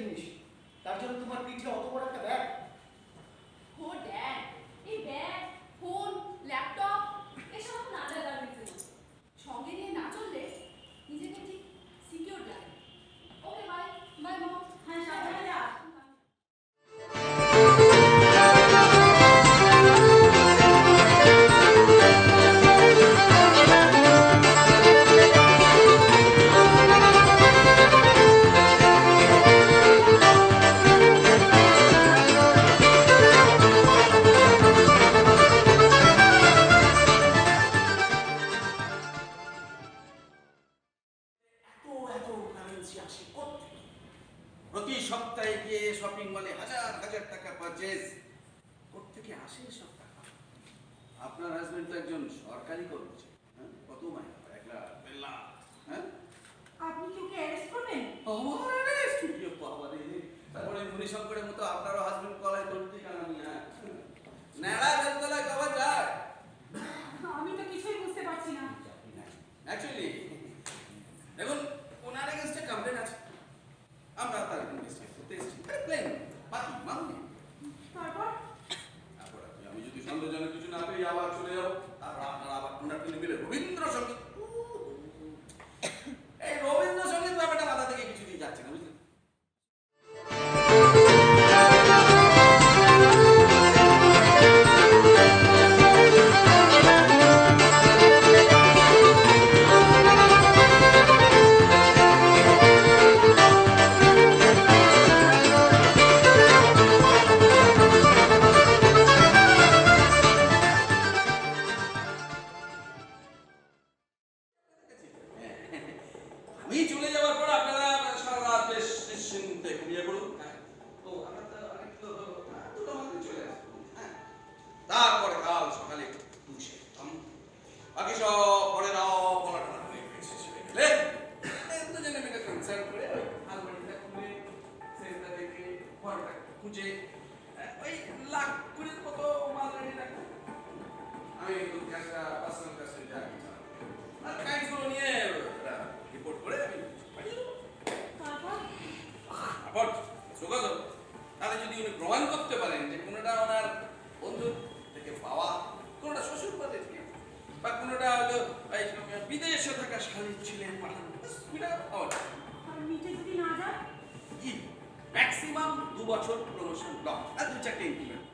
জিনিস। তার জন্য তোমার পিঠে অত কারেন্সি আসে? প্রতি সপ্তাহে গিয়ে শপিং মলে হাজার হাজার টাকা পারচেজ কোথেকে আসে এসব টাকা আপনার হাজবেন্ড তো একজন সরকারি কর্মচারী হ্যাঁ? কত মাইনে পায়? এক লাখ দেড় লাখ হ্যাঁ আপনি কি ওকে অ্যারেস্ট করবেন আমার অ্যারেস্ট কি পাওয়া রে। তারপরে মণিশঙ্করের মতো আপনারও হাজবেন্ড চলে যাব। তারপর আপনারা আবার তিনি মিলে রবীন্দ্রসঙ্গীত উনি গ্রহণ করতে পারেন যে কোনোটা ওনার বন্ধু থেকে পাওয়া কোনোটা শ্বশুর বাড়ি থেকে বা কোনোটা এই বিদেশে থাকা স্বামী ছিলেন পাঠানো ম্যাক্সিমাম দু বছর প্রমোশন ব্লক আর দু চারটে ইনক্রিমেন্ট